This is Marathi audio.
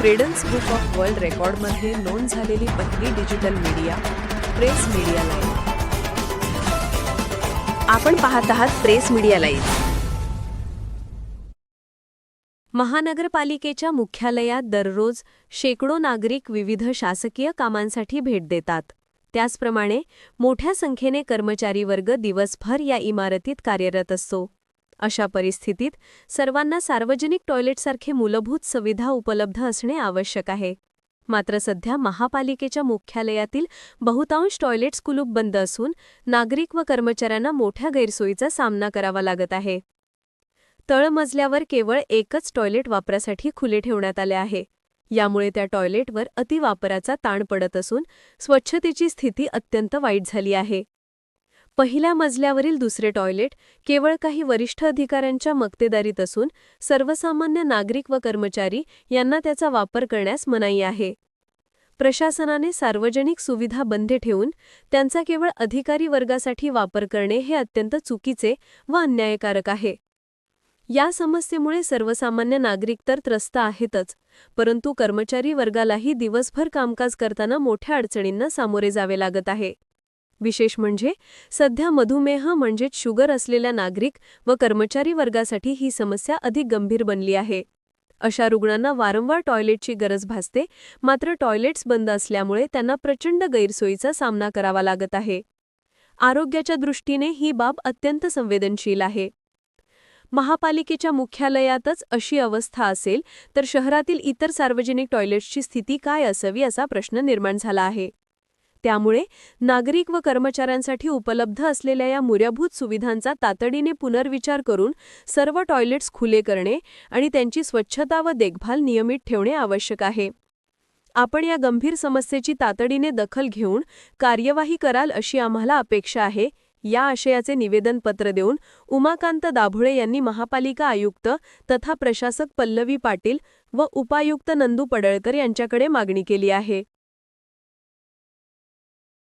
क्रेडन्स बुक ऑफ वर्ल्ड रेकॉर्डमध्ये नोंद झालेली पहिली digital media press media live आपण पाहत आहात प्रेस मीडिया लाईव्ह महानगरपालिकेच्या मुख्यालयात दररोज शेकडो नागरिक विविध शासकीय कामांसाठी भेट देतात. त्याचप्रमाणे मोठ्या संख्येने कर्मचारी वर्ग दिवसभर या इमारतीत कार्यरत असतो. अशा परिस्थितीत सर्वांना सार्वजनिक टॉयलेटसारखे मूलभूत सुविधा उपलब्ध असणे आवश्यक आहे. मात्र सध्या महापालिकेच्या मुख्यालयातील बहुतांश टॉयलेट्स कुलूप बंद असून नागरिक व कर्मचाऱ्यांना मोठ्या गैरसोयीचा सामना करावा लागत आहे. तळमजल्यावर केवळ एकच टॉयलेट वापरासाठी खुले ठेवण्यात आले आहे. यामुळे त्या टॉयलेटवर अतिवापराचा ताण पडत असून स्वच्छतेची स्थिती अत्यंत वाईट झाली आहे. पहिल्या मजल्यावरील दुसरे टॉयलेट केवळ काही वरिष्ठ अधिकाऱ्यांच्या मक्तेदारीत असून सर्वसामान्य नागरिक व कर्मचारी यांना त्याचा वापर करण्यास मनाई आहे. प्रशासनाने सार्वजनिक सुविधा बंद ठेवून त्यांचा केवळ अधिकारी वर्गासाठी वापर करणे हे अत्यंत चुकीचे व अन्यायकारक आहे. या समस्येमुळे सर्वसामान्य नागरिक तर त्रस्त आहेतच परंतु कर्मचारी वर्गालाही दिवसभर कामकाज करताना मोठ्या अडचणींना सामोरे जावे लागत आहे. विशेष म्हणजे सध्या मधुमेह म्हणजेच शुगर असलेल्या नागरिक व कर्मचारी वर्गासाठी ही समस्या अधिक गंभीर बनली आहे. अशा रुग्णांना वारंवार टॉयलेटची गरज भासते मात्र टॉयलेट्स बंद असल्यामुळे त्यांना प्रचंड गैरसोयीचा सामना करावा लागत आहे. आरोग्याच्या दृष्टीने ही बाब अत्यंत संवेदनशील आहे. महापालिकेच्या मुख्यालयातच अशी अवस्था असेल तर शहरातील इतर सार्वजनिक टॉयलेट्सची स्थिती काय असावी असा प्रश्न निर्माण झाला आहे. त्यामुळे नागरिक व कर्मचाऱ्यांसाठी उपलब्ध असलेल्या या मूलभूत सुविधांचा तातडीने पुनर्विचार करून सर्व टॉयलेट्स खुले करणे आणि त्यांची स्वच्छता व देखभाल नियमित ठेवणे आवश्यक आहे. आपण या गंभीर समस्येची तातडीने दखल घेऊन कार्यवाही कराल अशी आम्हाला अपेक्षा आहे. या आशयाचे निवेदन पत्र देऊन उमाकांत दाभोळे यांनी महापालिका आयुक्त तथा प्रशासक पल्लवी पाटील व उपायुक्त नंदू पडळकर यांच्याकडे मागणी केली आहे.